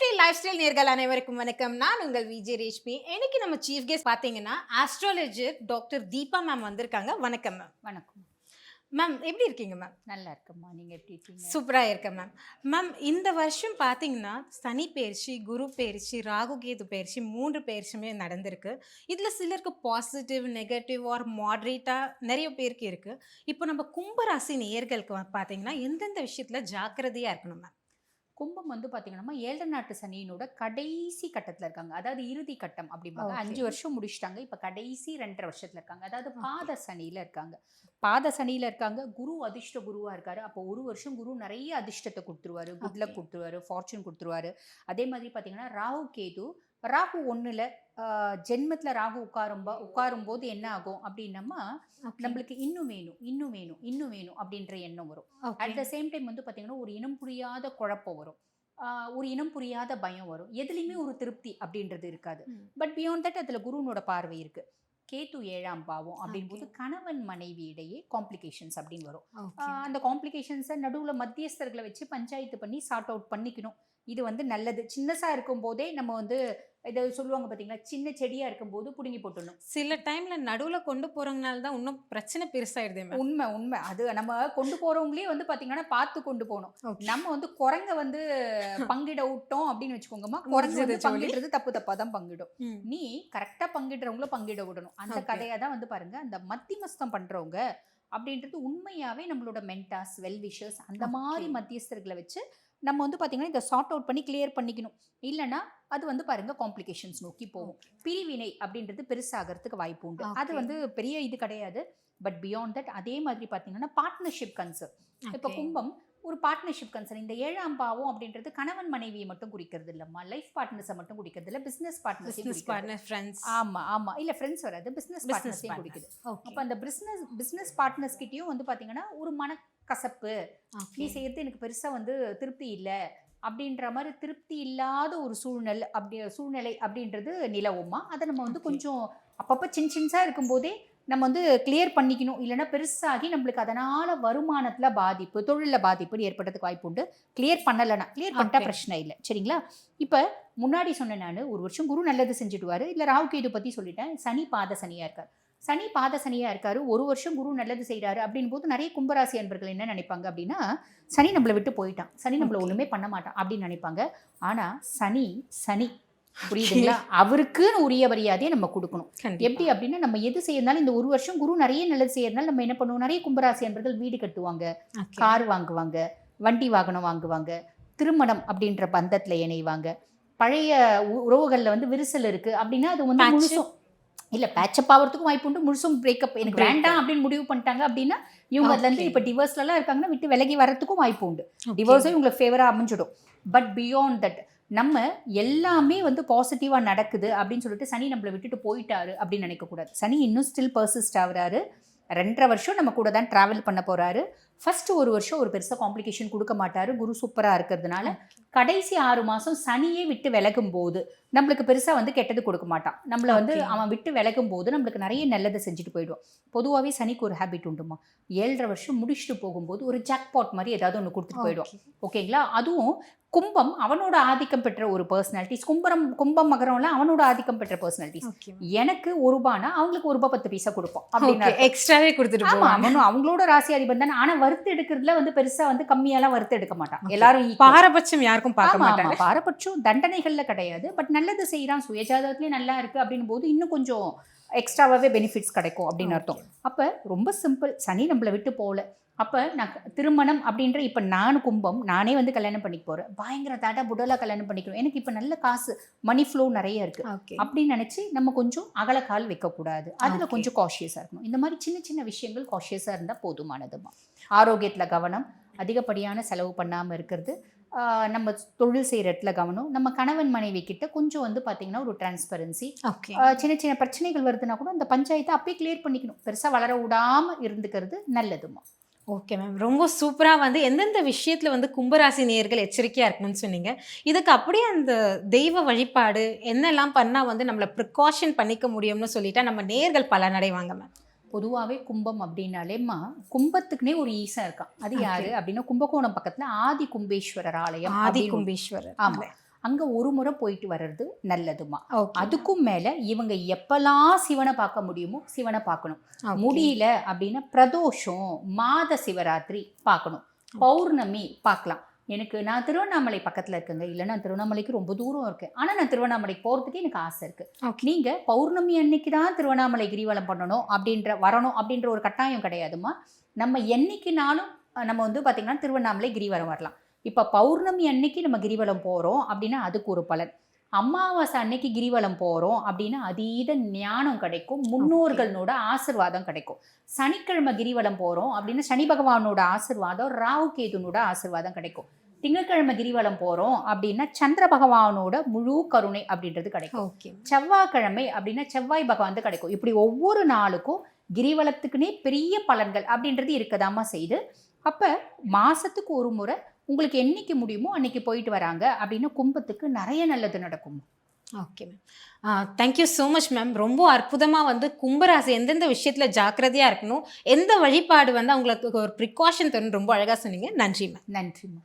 Style life style நேர்கள் அனைவருக்கும் வணக்கம். நான் உங்கள் விஜய் ரேஷ்மி இன்னைக்கு நம்ம சீஃப் கெஸ்ட் பார்த்தீங்கன்னா ஆஸ்ட்ராலஜர் டாக்டர் தீபா மேம் வந்திருக்காங்க. வணக்கம் மேம் வணக்கம். மேம் எப்படி இருக்கீங்க மேம் நல்லா இருக்கம்மா. நீங்க எப்படி இருக்கீங்க? சூப்பராக இருக்கேன் மேம் மேம் இந்த வருஷம் பார்த்தீங்கன்னா சனி பயிற்சி குரு பயிற்சி ராகு கேது பயிற்சி மூன்று பயிற்சியுமே நடந்திருக்கு. இதில் சிலருக்கு பாசிட்டிவ் நெகட்டிவ் ஆர் மாட்ரேட்டாக நிறைய பேருக்கு இருக்குது இப்போ நம்ம கும்பராசி நேயர்களுக்கு பார்த்தீங்கன்னா எந்தெந்த விஷயத்தில் ஜாக்கிரதையாக இருக்கணும் மேம் கும்பம் வந்து பாத்தீங்கன்னா ஏழரை நாட்டு சனியினோட கடைசி கட்டத்துல இருக்காங்க. அதாவது இறுதி கட்டம் அப்படிம்பாங்க. அஞ்சு வருஷம் முடிச்சிட்டாங்க. இப்ப கடைசி ரெண்டரை வருஷத்துல இருக்காங்க. அதாவது பாத சனியில இருக்காங்க. பாத சனியில இருக்காங்க. குரு அதிர்ஷ்ட குருவா இருக்காரு. அப்போ ஒரு வருஷம் குரு நிறைய அதிர்ஷ்டத்தை கொடுத்துருவாரு. Good luck Okay. கொடுத்துருவாரு. ஃபார்ச்சூன் கொடுத்துருவாரு. அதே மாதிரி பாத்தீங்கன்னா ராகு கேது ராகு ஒண்ணுல ஆஹ், ஜென்மத்துல ராகு உட்காரும் போது என்ன ஆகும் அப்படின்னம்மா நம்மளுக்கு இன்னும் வேணும் இன்னும் வேணும் இன்னும் வேணும் அப்படின்ற எண்ணம் வரும். அட் த சேம் டைம் வந்து பார்த்தீங்கன்னா ஒரு இனம் புரியாத குழப்பம் வரும். ஒரு இனம் புரியாத பயம் வரும். எதுலேயுமே ஒரு திருப்தி அப்படின்றது இருக்காது. பட் பியாண்ட் தட் அதில் குருனோட பார்வை இருக்கு. கேத்து ஏழாம் பாவம் அப்படிங்கும்போது Okay. கணவன் மனைவி இடையே காம்ப்ளிகேஷன்ஸ் அப்படின்னு வரும். அந்த காம்ப்ளிகேஷன்ஸை நடுவில் மத்தியஸ்தர்களை வச்சு பஞ்சாயத்து பண்ணி சார்ட் அவுட் பண்ணிக்கணும். இது வந்து நல்லது. சின்னசாக இருக்கும் போதே நம்ம வந்து இதை சொல்லுவாங்க பார்த்தீங்களா சின்ன செடியாக இருக்கும்போது பிடுங்கி போட்டுடணும். சில டைம்ல நடுவுல கொண்டு போறதுனால தான் இன்னும் பிரச்சனை பெருசாயிடுது மேம் உண்மை உண்மை. அது நம்ம கொண்டு போறவங்களே வந்து பாத்தீங்கன்னா பார்த்து கொண்டு போகணும். நம்ம வந்து குரங்க வந்து பங்கிட விட்டோம் அப்படின்னு வச்சுக்கோங்கம்மா. குரங்கு வந்து. பங்கிடுறது தப்பு தப்பா தான் பங்கிடும். நீ கரெக்டா பங்கிடுறவங்கள பங்கிட விடணும். அந்த. கதையா தான் வந்து பாருங்க. அந்த மத்திமஸ்தம் பண்றவங்க அப்படின்றது உண்மையாவே நம்மளோட மென்டாஸ் வெல்விஷர்ஸ் அந்த மாதிரி. மத்தியஸ்தர்களை வச்சு நம்ம வந்து பாத்தீங்கன்னா இதை சார்ட் அவுட் பண்ணி கிளியர் பண்ணிக்கணும். இல்லைன்னா அது வந்து பாருங்க காம்ப்ளிகேஷன்ஸ் நோக்கி போகும். பிரிவினை அப்படின்றது பெருசாகிறதுக்கு வாய்ப்பு உண்டு. அது. வந்து பெரிய இது கிடையாது. பட் பியாண்ட் தட் அதே மாதிரி பார்த்தீங்கன்னா பார்ட்னர்ஷிப் கன்சர்ன் இப்போ. கும்பம் ஒரு பார்ட்னர்ஷிப் கன்சர்ன் இந்த ஏழாம் பாவம் அப்படின்றது கணவன் மனைவியை மட்டும் குறிக்கிறது இல்லம்மா. லைஃப் பார்ட்னர்ஸை மட்டும் குறிக்கிறது இல்ல பிசினஸ் பார்ட்னர்ஸையும் பிசினஸ் குறிக்கிறது. பார்ட்னர் ஃப்ரெண்ட்ஸ் ஆமா ஆமா. இல்ல ஃப்ரெண்ட்ஸ் வராது. பிசினஸ் பிசினஸ் பார்ட்னர்ஸையும் குறிக்குது. அப்போ அந்த பிசினஸ் பிசினஸ் பார்ட்னர்ஸ் கிட்டயும் வந்து பாத்தீங்கன்னா ஒரு மனக்கசப்பு நீ செய்யறது எனக்கு பெருசா வந்து திருப்தி இல்ல. அப்படின்ற மாதிரி திருப்தி இல்லாத ஒரு சூழ்நிலை அப்படி சூழ்நிலை அப்படின்றது நிலவுமா அதை நம்ம வந்து. கொஞ்சம் அப்பப்போ சின்ன சின்னசா இருக்கும்போதே நம்ம வந்து கிளியர் பண்ணிக்கணும். இல்லைன்னா பெருசாகி நம்மளுக்கு அதனால வருமானத்துல பாதிப்பு தொழில்ல பாதிப்புன்னு ஏற்படுறதுக்கு வாய்ப்பு உண்டு. கிளியர் பண்ணலைன்னா கிளியர் பண்ணிட்டா. பிரச்சனை இல்லை. சரிங்களா? இப்போ முன்னாடி சொன்னேன் நான் ஒரு வருஷம் குரு நல்லது செஞ்சுடுவாரு. இல்லை ராகு கேது பத்தி சொல்லிட்டேன். சனி பாத சனியா இருக்கார். சனி பாத சனியா இருக்காரு ஒரு வருஷம் குரு நல்லது செய்றாரு அப்படின் போது நிறைய கும்பராசி அன்பர்கள் என்ன நினைப்பாங்க அப்படின்னா சனி நம்மளை விட்டு போயிட்டான். சனி நம்மள. ஒண்ணுமே பண்ண மாட்டான் அப்படின்னு நினைப்பாங்க. ஆனா சனி சனி புரியுதுங்களா? அவருக்குன்னு உரிய மரியாதையை நம்ம கொடுக்கணும். எப்படி அப்படின்னா நம்ம எது செய்யறதுனாலும் இந்த ஒரு வருஷம் குரு நிறைய நல்லது செய்யறதுனால நம்ம என்ன பண்ணுவோம்? நிறைய கும்பராசி அன்பர்கள் வீடு கட்டுவாங்க கார் வாங்குவாங்க வண்டி வாகனம் வாங்குவாங்க திருமணம் அப்படின்ற பந்தத்துல இணைவாங்க. பழைய உறவுகள்ல வந்து விரிசல் இருக்கு அப்படின்னா அது வந்து. முழுசும் இல்ல பேச்சப் ஆகிறதுக்கும் வாய்ப்பு உண்டு. முழுசும் பிரேக்கப் எனக்கு. வேண்டாம் அப்படின்னு முடிவு பண்ணிட்டாங்க அப்படின்னா இவங்க அதுல இருந்து Okay. இப்ப டிவோர்ஸ்ல எல்லாம் இருக்காங்கன்னா விட்டு விலகி வரதுக்கும் வாய்ப்பு உண்டு. டிவோர்ஸே உங்களுக்கு ஃபேவரா அமைஞ்சிடும். பட் பியாண்ட் தட் நம்ம எல்லாமே வந்து பாசிட்டிவா நடக்குது அப்படின்னு சொல்லிட்டு சனி நம்மளை விட்டுட்டு போயிட்டாரு அப்படின்னு நினைக்கக்கூடாது. சனி இன்னும் ஸ்டில் பர்சிஸ்ட் ஆகுறாரு. ரெண்டரை வருஷம் நம்ம கூட தான் டிராவல் பண்ண போறாரு. ஃபர்ஸ்ட் ஒரு வருஷம் ஒரு பெருசா காம்ப்ளிகேஷன் கொடுக்க மாட்டாரு. குரு சூப்பரா இருக்கிறதுனால கடைசி ஆறு மாசம் சனியே விட்டு விலகும் போது நம்மளுக்கு பெருசா வந்து கெட்டது கொடுக்க மாட்டான். நம்மள வந்து. அவன் விட்டு விலகும் போது நம்மளுக்கு நிறைய நல்லதை செஞ்சுட்டு போயிடுவான். பொதுவாகவே சனிக்கு ஒரு ஹேபிட் உண்டுமா? ஏழரை வருஷம் முடிச்சுட்டு போகும்போது ஒரு ஜாக்பாட் மாதிரி ஏதாவது ஒன்று கொடுத்துட்டு போயிடுவான். ஓகேங்களா? அதுவும் கும்பம் அவனோட ஆதிக்கம் பெற்ற ஒரு பர்சனாலிட்டிஸ் கும்பரம் கும்பம் மகரம்ல அவனோட ஆதிக்கம் பெற்ற பர்சனாலிட்டிஸ் எனக்கு ஒரு ரூபானா அவங்களுக்கு ஒரு ரூபாய் பத்து பைசா கொடுப்போம் அப்படின்னா எக்ஸ்ட்ராவே கொடுத்துட்டு ஆமா அவனும் அவங்களோட ராசி அதிபன் தானே. ஆனா வறுத்து எடுக்கிறதுல வந்து பெருசா வந்து கம்மியாலாம் வறுத்து எடுக்க மாட்டான். எல்லாரும். பாரபட்சம் யாருக்கும் பார்க்க. மாட்டாங்க. பாரபட்சம் தண்டனைகள்ல கிடையாது. பட் நல்லது செய்யறான் சுயஜாதகத்திலயும் நல்லா இருக்கு அப்படின் போது இன்னும் கொஞ்சம் எக்ஸ்ட்ராவாவே பெனிஃபிட்ஸ் கிடைக்கும் அப்படின்னு அர்த்தம். அப்ப ரொம்ப சிம்பிள் சனி நம்மளை விட்டு போகல. அப்ப நான் திருமணம் அப்படின்ற இப்ப நான் கும்பம் நானே வந்து கல்யாணம் பண்ணிக்க போறேன். பயங்கர தாட்டா புடலா கல்யாணம் பண்ணிக்கணும் எனக்கு இப்ப நல்ல காசு மணி ஃப்ளோ நிறைய இருக்கு. ஓகே அப்படின்னு நினைச்சு நம்ம கொஞ்சம் அகலக்கால் வைக்கக்கூடாது. அதுல. கொஞ்சம் காஷியஸா இருக்கணும். இந்த மாதிரி சின்ன சின்ன விஷயங்கள் காஷியஸா இருந்தா போதுமானதுமா ஆரோக்கியத்துல கவனம் அதிகப்படியான செலவு பண்ணாம இருக்கிறது. நம்ம தொழில் செய்யற இடத்துல கவனம். நம்ம கணவன் மனைவி கிட்ட கொஞ்சம் வந்து பாத்தீங்கன்னா ஒரு டிரான்ஸ்பரன்சி சின்ன சின்ன பிரச்சனைகள் வருதுன்னா கூட அந்த பஞ்சாயத்தை அப்பயே கிளியர் பண்ணிக்கணும். பெருசா வளர விடாம இருந்துக்கிறது நல்லதுமா ஓகே மேம் ரொம்ப சூப்பரா வந்து எந்தெந்த விஷயத்துல வந்து கும்பராசி நேயர்கள் எச்சரிக்கையா இருக்கணும்னு சொன்னீங்க. இதுக்கு அப்படியே அந்த தெய்வ வழிபாடு என்னெல்லாம் பண்ணா வந்து நம்மள ப்ரிகாஷன் பண்ணிக்க முடியும்னு சொல்லிட்டா நம்ம நேயர்கள் பலனடைவாங்க மேம் பொதுவாவே கும்பம் அப்படின்னாலேம்மா கும்பத்துக்குனே ஒரு ஈசன் இருக்கான். அது. யாரு? அப்படின்னா கும்பகோணம் பக்கத்துல ஆதி கும்பேஸ்வரர் ஆலயம் ஆதி கும்பேஸ்வரர். ஆமா. அங்கே ஒரு முறை போயிட்டு வர்றது நல்லதுமா அதுக்கும் மேலே இவங்க எப்பெல்லாம் சிவனை பார்க்க முடியுமோ சிவனை பார்க்கணும். முடியல அப்படின்னா பிரதோஷம் மாத சிவராத்திரி பார்க்கணும். பௌர்ணமி பார்க்கலாம். எனக்கு நான் திருவண்ணாமலை பக்கத்தில் இருக்கேங்க. இல்லை நான் திருவண்ணாமலைக்கு ரொம்ப தூரம் இருக்கேன். ஆனால் நான் திருவண்ணாமலைக்கு போகிறதுக்கு எனக்கு ஆசை இருக்குது. நீங்கள் பௌர்ணமி அன்னைக்கு தான் திருவண்ணாமலை கிரிவலம் பண்ணணும் அப்படின்ற வரணும் அப்படின்ற ஒரு கட்டாயம் கிடையாதுமா நம்ம என்னைக்குனாலும் நம்ம வந்து பார்த்திங்கன்னா திருவண்ணாமலை கிரிவலம் வரலாம். இப்போ பௌர்ணமி அன்னைக்கு நம்ம கிரிவலம் போகிறோம் அப்படின்னா அதுக்கு ஒரு பலன். அமாவாசை அன்னைக்கு கிரிவலம் போகிறோம் அப்படின்னா அதீத ஞானம் கிடைக்கும். முன்னோர்களோட ஆசிர்வாதம் கிடைக்கும். சனிக்கிழமை கிரிவலம் போகிறோம் அப்படின்னா சனி பகவானோட ஆசிர்வாதம் ராகு கேதுனோட ஆசிர்வாதம் கிடைக்கும். திங்கட்கிழமை கிரிவலம் போகிறோம் அப்படின்னா சந்திர பகவானோட முழு கருணை அப்படின்றது கிடைக்கும். ஓகே. செவ்வாய்க்கிழமை அப்படின்னா செவ்வாய் பகவான் தான் கிடைக்கும். இப்படி ஒவ்வொரு நாளுக்கும் கிரிவலத்துக்குனே பெரிய பலன்கள் அப்படின்றது இருக்கதாமா செய்து. அப்போ மாசத்துக்கு ஒரு முறை உங்களுக்கு என்னைக்கு முடியுமோ அன்னைக்கு போயிட்டு வராங்க அப்படின்னா கும்பத்துக்கு நிறைய நல்லது நடக்கும். Okay ma'am thank you so much ma'am ரொம்ப அற்புதமாக வந்து கும்பராசி எந்தெந்த விஷயத்தில் ஜாக்கிரதையாக இருக்கணும் எந்த வழிபாடு வந்து அவங்களுக்கு ஒரு ப்ரிகாஷன் தரணும் ரொம்ப அழகாக சொன்னீங்க. நன்றி மேம் நன்றிம்மா